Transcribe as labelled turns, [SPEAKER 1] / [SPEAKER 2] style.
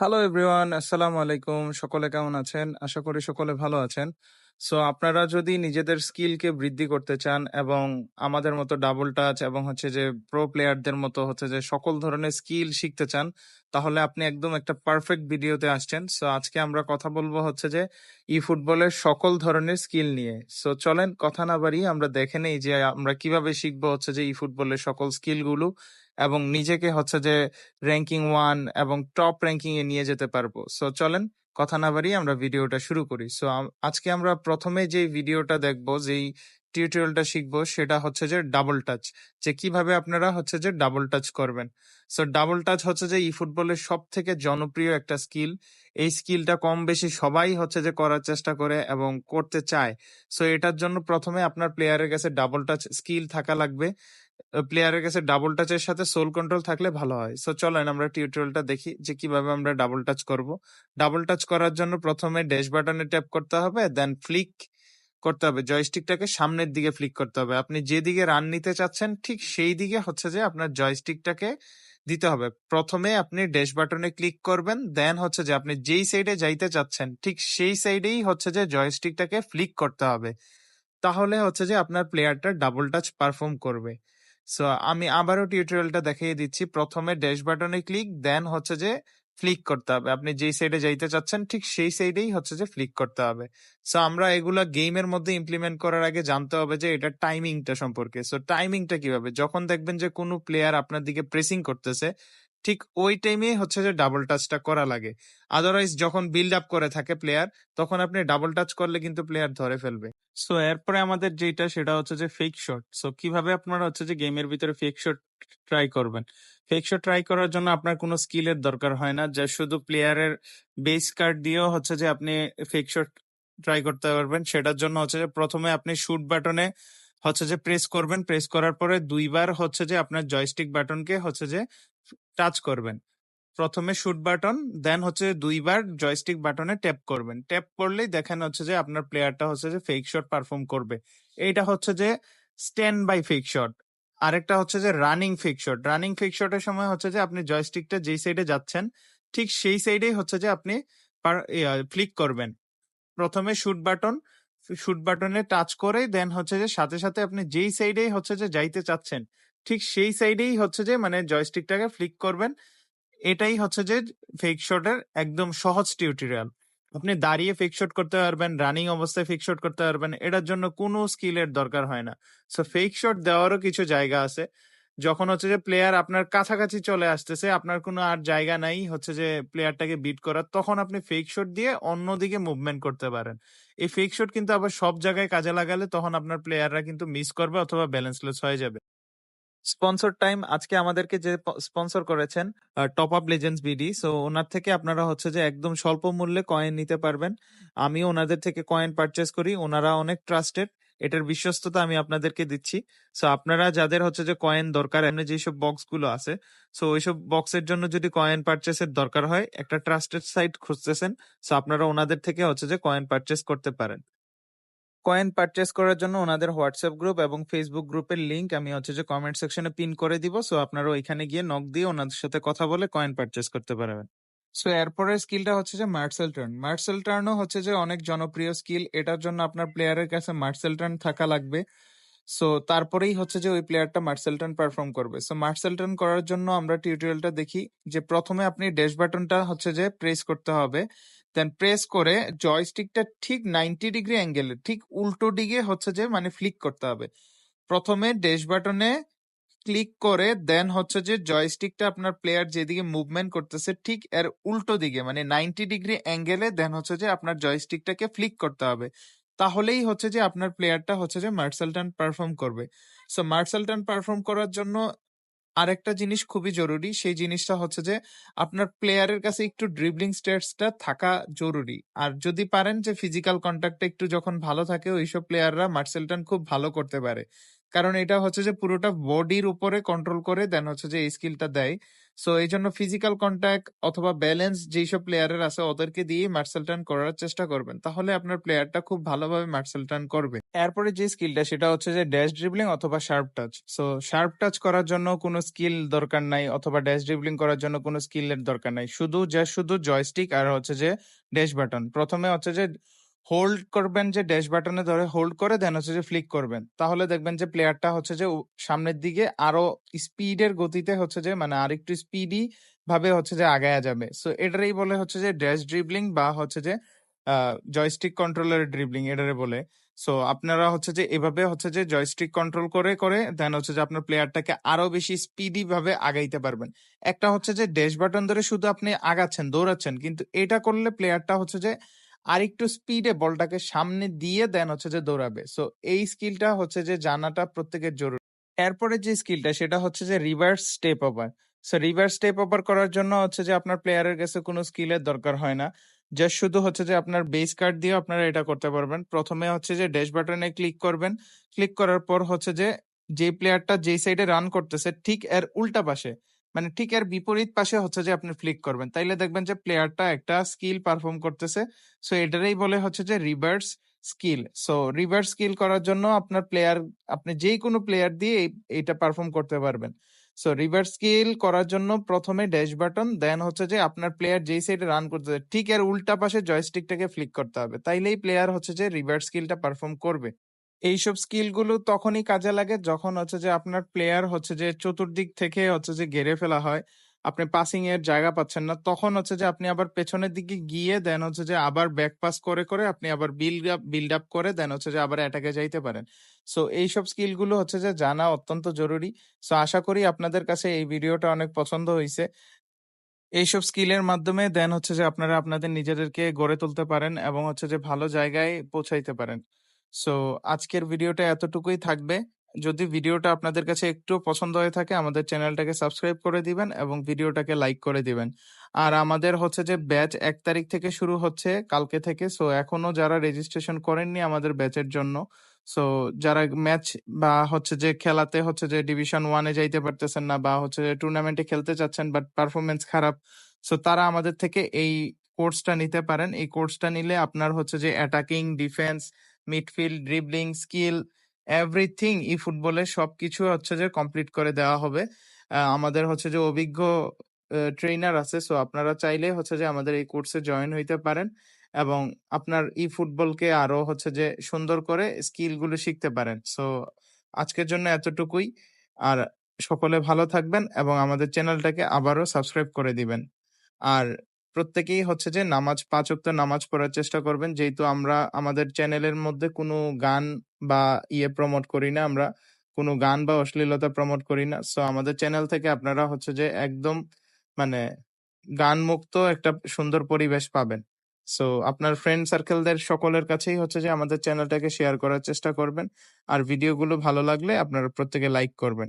[SPEAKER 1] Hello everyone আসসালামু আলাইকুম সকলে কেমন আছেন? আশা করি সকলে ভালো আছেন। সো আপনারা যদি নিজেদের স্কিলকে বৃদ্ধি করতে চান এবং আমাদের মতো ডাবল টাচ এবং হচ্ছে যে প্রো প্লেয়ারদের মতো হচ্ছে যে সকল ধরনের স্কিল শিখতে চান, তাহলে আপনি একদম একটা পারফেক্ট ভিডিওতে আসছেন। সো আজকে আমরা কথা বলব হচ্ছে যে ই ফুটবলের সকল ধরনের স্কিল নিয়ে। সো চলেন, কথা না বাড়িয়ে আমরা দেখে নেই যে আমরা কীভাবে শিখব হচ্ছে যে ই ফুটবলের সকল স্কিলগুলো এবং নিজেকে হচ্ছে যে র্যাঙ্কিং ওয়ান এবং টপ র্যাঙ্কিং এ নিয়ে যেতে পারব। সো চলেন কথা না বাড়িয়ে আমরা ভিডিওটা শুরু করি। সো আজকে আমরা প্রথমে যে ভিডিওটা দেখব, যেই টিউটোরিয়ালটা শিখব, সেটা হচ্ছে যে ডাবল টাচ যে কীভাবে আপনারা হচ্ছে যে ডাবল টাচ করবেন। সো ডাবল টাচ হচ্ছে যে ই ফুটবলের সব থেকে জনপ্রিয় একটা স্কিল এই স্কিলটা কম বেশি সবাই হচ্ছে যে করার চেষ্টা করে এবং করতে চায়। সো এটার জন্য প্রথমে আপনার প্লেয়ারের কাছে ডাবল টাচ স্কিল থাকা লাগবে। প্লেয়ারের কাছে ডাবল টাচের সাথে সোল কন্ট্রোল থাকলে ভালো হয়। সো চলেন আমরা টিউটোরিয়ালটা দেখি যে কীভাবে আমরা ডাবল টাচ করব। ডাবল টাচ করার জন্য প্রথমে ড্যাশ বাটনে ট্যাপ করতে হবে দেন ফ্লিক করতে হবে। জয়স্টিকটাকে সামনের দিকে ফ্লিক করতে হবে। আপনি যেদিকে রান নিতে চাচ্ছেন, ঠিক সেই দিকে হচ্ছে যে আপনার জয়স্টিকটাকে দিতে হবে। প্রথমে আপনি ড্যাশ বাটনে ক্লিক করবেন দেন হচ্ছে যে আপনি যেই সাইডে যাইতে চাচ্ছেন, ঠিক সেই সাইডেই হচ্ছে যে জয়স্টিকটাকে ফ্লিক করতে হবে। তাহলে হচ্ছে যে আপনার প্লেয়ারটা ডাবল টাচ পারফর্ম করবে। সো আমি আবারও টিউটোরিয়ালটা দেখিয়ে দিচ্ছি। প্রথমে ড্যাশ বাটনে ক্লিক দেন হচ্ছে যে ফ্লিক করতে হবে। আপনি যেই সাইডে যাইতে চাচ্ছেন, ঠিক সেই সাইডেই হচ্ছে যে ফ্লিক করতে হবে। সো আমরা এগুলা গেমের মধ্যে ইমপ্লিমেন্ট করার আগে জানতে হবে যে এটা টাইমিংটা সম্পর্কে। সো টাইমিংটা কীভাবে? যখন দেখবেন যে কোনো প্লেয়ার আপনার দিকে প্রেসিং করতেছে ঠিক ওই টাইমে হচ্ছে যে ডাবল টাচটা করা লাগে। আদারওয়াইজ যখন বিল্ড আপ করে থাকে প্লেয়ার তখন আপনি ডাবল টাচ করলে কিন্তু প্লেয়ার ধরে ফেলবে। সো এরপরে আমাদের যেটা, সেটা হচ্ছে যে ফেক শট সো কীভাবে আপনারা হচ্ছে যে গেমের ভিতরে ফেক শট ট্রাই করবেন? ফেক শট ট্রাই করার জন্য আপনার কোনো স্কিলের দরকার হয় না। যা শুধু প্লেয়ারের বেস কার্ড দিয়েও হচ্ছে যে আপনি ফেক শট ট্রাই করতে পারবেন। সেটার জন্য হচ্ছে যে প্রথমে আপনি শুট বাটনে হচ্ছে যে প্রেস করবেন। প্রেস করার পরে দুইবার হচ্ছে যে আপনার জয়স্টিক বাটনকে হচ্ছে যে টাচ করবেন। প্রথমে শুট বাটন দেন হচ্ছে দুইবার জয়স্টিক বাটনে ট্যাপ করবেন। ট্যাপ করলেই দেখেন হচ্ছে যে আপনার প্লেয়ারটা হচ্ছে যে ফেক শট পারফর্ম করবে। এইটা হচ্ছে যে স্ট্যান্ড বাই ফেক শট আরেকটা হচ্ছে যে running fake shot running fake শটের সময় হচ্ছে যে আপনি জয়স্টিকটা যেই সাইডে যাচ্ছেন, ঠিক সেই সাইডেই হচ্ছে যে আপনি ফ্লিক করবেন। প্রথমে শুট বাটন শুট বাটনে টাচ করে দেন হচ্ছে যে সাথে সাথে আপনি যেই সাইডেই হচ্ছে যে যাইতে চাচ্ছেন ঠিক সেই সাইডেই হচ্ছে যে মানে জয়স্টিকটাকে ফ্লিক করবেন। এটাই হচ্ছে যে ফেক শটের একদম সহজ টিউটোরিয়াল আপনি দাঁড়িয়ে ফেক শট করতে পারবেন রানিং অবস্থায় ফেক শট করতে পারবেন, এটার জন্য কোনো স্কিলের দরকার হয় না। সো ফেক শট দেওয়ারও কিছু জায়গা আছে। যখন হচ্ছে যে প্লেয়ার আপনার কাছাকাছি চলে আসতেছে, আপনার কোনো আর জায়গা নাই হচ্ছে যে প্লেয়ারটাকে বিট করার, তখন আপনি ফেক শট দিয়ে অন্যদিকে মুভমেন্ট করতে পারেন। এই ফেক শট কিন্তু আবার সব জায়গায় কাজে লাগালে তখন আপনার প্লেয়াররা কিন্তু মিস করবে অথবা ব্যালেন্সলেস হয়ে যাবে। স্পন্সর টাইম আজকে আমাদেরকে যে স্পন্সর করেছেন top up legends BD so ওনার থেকে আপনারা হচ্ছে যে একদম স্বল্প মূল্যে কয়েন নিতে পারবেন। আমিও ওনাদের থেকে কয়েন পারচেস করি, ওনারা অনেক ট্রাস্টেড এটার বিশ্বস্ততা আমি আপনাদেরকে দিচ্ছি। সো আপনারা যাদের হচ্ছে যে কয়েন দরকার, এমনি যেসব বক্সগুলো আছে সো ওইসব বক্সের জন্য যদি কয়েন পারচেসের দরকার হয়, একটা ট্রাস্টেড সাইট খুঁজতেছেন সো আপনারা ওনাদের থেকে হচ্ছে যে কয়েন পারচেস করতে পারেন। কয়েন পারচেস করার জন্য ওনাদের হোয়াটসঅ্যাপ গ্রুপ এবং ফেসবুক গ্রুপের লিংক আমি হচ্ছে যে কমেন্ট সেকশনে পিন করে দিব। সো আপনারা ওইখানে গিয়ে নক দিয়ে ওনাদের সাথে কথা বলে কয়েন পারচেস করতে পারবেন। সো এরপরের স্কিলটা হচ্ছে যে মার্সেল টার্ন মার্সেল টার্নও হচ্ছে যে অনেক জনপ্রিয় স্কিল এটার জন্য আপনার প্লেয়ারের কাছে মার্সেল টার্ন থাকা লাগবে। সো তারপরেই হচ্ছে যে ওই প্লেয়ারটা মার্সেল টার্ন পারফর্ম করবে। সো মার্সেল টার্ন করার জন্য আমরা টিউটোরিয়ালটা দেখি যে প্রথমে আপনি ড্যাশ বাটনটা হচ্ছে যে প্রেস করতে হবে। দেন প্রেস করে জয়স্টিকটা ঠিক নাইনটি ডিগ্রি অ্যাঙ্গেলে ঠিক উল্টো দিকে হচ্ছে যে মানে ফ্লিক করতে হবে। প্রথমে ড্যাশ বাটনে ক্লিক করে দেন হচ্ছে যে জয়স্টিকটা আপনার প্লেয়ার যেদিকে মুভমেন্ট করতেছে ঠিক এর উল্টো দিকে মানে নাইনটি ডিগ্রি অ্যাঙ্গেলে দেন হচ্ছে যে আপনার জয়স্টিকটাকে ফ্লিক করতে হবে। তাহলেই হচ্ছে যে আপনার প্লেয়ারটা হচ্ছে যে মার্শাল টার্ন পারফর্ম করবে। সো মার্শাল টার্ন পারফর্ম করার জন্য আরেকটা জিনিস খুবই জরুরি, সেই জিনিসটা হচ্ছে যে আপনার প্লেয়ারের কাছে একটু ড্রিবলিং স্টেটসটা থাকা জরুরি। আর যদি পারেন যে ফিজিক্যাল কন্ট্যাক্টটা একটু যখন ভালো থাকে, ওইসব প্লেয়াররা মার্সেলটান খুব ভালো করতে পারে। কারণ এটা হচ্ছে যে পুরোটা বডির উপরে কন্ট্রোল করে দেন হচ্ছে যে এই স্কিলটা দেয়। সো এই জন্য ফিজিক্যাল কন্ট্যাক্ট অথবা ব্যালেন্স যেইসব প্লেয়ারের আছে, ওদেরকে দিয়ে মার্সেল টার্ন করার চেষ্টা করবেন। তাহলে আপনার প্লেয়ারটা খুব ভালোভাবে মার্সেল টার্ন করবে। এরপরে যে স্কিলটা সেটা হচ্ছে যে ড্যাশ ড্রিবলিং অথবা sharp touch so sharp touch করার জন্য কোনো স্কিল দরকার নাই অথবা ড্যাশ ড্রিবলিং করার জন্য কোনো স্কিলের দরকার নাই। শুধু যা শুধু জয়স্টিক আর হচ্ছে যে ড্যাশ বাটন প্রথমে হচ্ছে যে হোল্ড করবেন যে ড্যাশ বাটনে ধরে হোল্ড করে দেন হচ্ছে যে ফ্লিক করবেন। তাহলে দেখবেন যে প্লেয়ারটা হচ্ছে যে সামনের দিকে আরও স্পিডের গতিতে হচ্ছে যে মানে আরেকটু স্পিডি ভাবে হচ্ছে যে আগায়া যাবে। সো এটারই বলে হচ্ছে যে ড্যাশ ড্রিবলিং বা হচ্ছে যে জয়স্টিক কন্ট্রোলার ড্রিবলিং এটারে বলে। সো আপনারা হচ্ছে যে এভাবে হচ্ছে যে জয়স্টিক কন্ট্রোল করে করে দেন হচ্ছে যে আপনার প্লেয়ারটাকে আরও বেশি স্পিডি ভাবে আগাইতে পারবেন। একটা হচ্ছে যে ড্যাশ বাটন ধরে শুধু আপনি আগাচ্ছেন, দৌড়াচ্ছেন, কিন্তু এটা করলে প্লেয়ারটা হচ্ছে যে আরেকটু স্পিডে বলটাকে সামনে দিয়ে দেন হচ্ছে যে দৌড়াবে। সো এই স্কিলটা হচ্ছে যে জানাটা প্রত্যেকের জরুরি। এরপরে যে স্কিলটা সেটা হচ্ছে যে reverse step over so reverse step over করার জন্য হচ্ছে যে আপনার প্লেয়ারের কাছে কোনো স্কিলের দরকার হয় না। জাস্ট শুধু হচ্ছে যে আপনার বেস কার্ড দিয়ে আপনারা এটা করতে পারবেন। প্রথমে হচ্ছে যে ড্যাশ বাটনে ক্লিক করবেন। ক্লিক করার পর হচ্ছে যে যে প্লেয়ারটা যেই সাইডে রান করতেছে, ঠিক এর উল্টা পাশে মানে ঠিক এর বিপরীত পাশে হচ্ছে যে আপনি ফ্লিক করবেন। তাইলে দেখবেন যে প্লেয়ারটা একটা স্কিল পারফর্ম করতেছে। সো এটারই বলে হচ্ছে যে reverse skill so reverse skill করার জন্য আপনার প্লেয়ার আপনি যে কোনো প্লেয়ার দিয়ে এইটা পারফর্ম করতে পারবেন। সো রিভার্স স্কিল করার জন্য প্রথমে ড্যাশ বাটন দেন হচ্ছে যে আপনার প্লেয়ার যেই সাইডে রান করতেছে, ঠিক এর উল্টা পাশে জয়স্টিকটাকে ফ্লিক করতে হবে। তাইলেই প্লেয়ার হচ্ছে যে রিভার্স স্কিলটা পারফর্ম করবে। এইসব স্কিলগুলো তখনই কাজে লাগে যখন হচ্ছে যে আপনার প্লেয়ার হচ্ছে যে চতুর্দিক থেকে হচ্ছে যে ঘেরে ফেলা হয়। আপনি পাসিং এর জায়গা পাচ্ছেন না। তখন হচ্ছে যে আপনি আবার পেছনের দিকে গিয়ে দেন হচ্ছে যে আবার ব্যাক পাস করে করে আপনি আবার বিল্ড আপ বিল্ড আপ করে দেন হচ্ছে যে আবার অ্যাটাকে যাইতে পারেন। সো এইসব স্কিলগুলো হচ্ছে যে জানা অত্যন্ত জরুরি। সো আশা করি আপনাদের কাছে এই ভিডিওটা অনেক পছন্দ হয়েছে এইসব স্কিলের মাধ্যমে দেন হচ্ছে যে আপনারা আপনাদের নিজেদেরকে গড়ে তুলতে পারেন এবং হচ্ছে যে ভালো জায়গায় পৌঁছাইতে পারেন। সো আজকের ভিডিওটা এতটুকুই থাকবে। যদি ভিডিওটা আপনাদের কাছে একটু পছন্দ হয়ে থাকে, আমাদের চ্যানেলটাকে সাবস্ক্রাইব করে দিবেন এবং ভিডিওটাকে লাইক করে দিবেন। আর আমাদের হচ্ছে যে ব্যাচ এক তারিখ থেকে শুরু হচ্ছে কালকে থেকে। সো এখনও যারা রেজিস্ট্রেশন করেননি আমাদের ব্যাচের জন্য। সো যারা ম্যাচ বা হচ্ছে যে খেলাতে হচ্ছে যে ডিভিশন ওয়ানে যাইতে পারতেছেন না বা হচ্ছে যে টুর্নামেন্টে খেলতে চাচ্ছেন বাট পারফরমেন্স খারাপ সো তারা আমাদের থেকে এই কোর্সটা নিতে পারেন। এই কোর্সটা নিলে আপনার হচ্ছে যে attacking defence midfield dribbling skill everything ই ফুটবলের সবকিছু হচ্ছে যে কমপ্লিট করে দেওয়া হবে। আমাদের হচ্ছে যে অভিজ্ঞ ট্রেনার আছে সো আপনারা চাইলে হচ্ছে যে আমাদের এই কোর্সে জয়েন হইতে পারেন এবং আপনার ই ফুটবলকে আরও হচ্ছে যে সুন্দর করে স্কিলগুলো শিখতে পারেন। সো আজকের জন্য এতটুকুই। আর সকলে ভালো থাকবেন এবং আমাদের চ্যানেলটাকে আবারও সাবস্ক্রাইব করে দিবেন। আর প্রত্যেকেই হচ্ছে যে নামাজ, পাঁচ ওয়াক্ত নামাজ পড়ার চেষ্টা করবেন। যেহেতু আমরা আমাদের চ্যানেলের মধ্যে কোনো গান বা ইয়ে প্রমোট করি না, আমরা কোনো গান বা অশ্লীলতা প্রমোট করি না। সো আমাদের চ্যানেল থেকে আপনারা হচ্ছে যে একদম মানে গান মুক্ত একটা সুন্দর পরিবেশ পাবেন। সো আপনার ফ্রেন্ড সার্কেলদের সকলের কাছেই হচ্ছে যে আমাদের চ্যানেলটাকে শেয়ার করার চেষ্টা করবেন। আর ভিডিওগুলো ভালো লাগলে আপনারা প্রত্যেকে লাইক করবেন।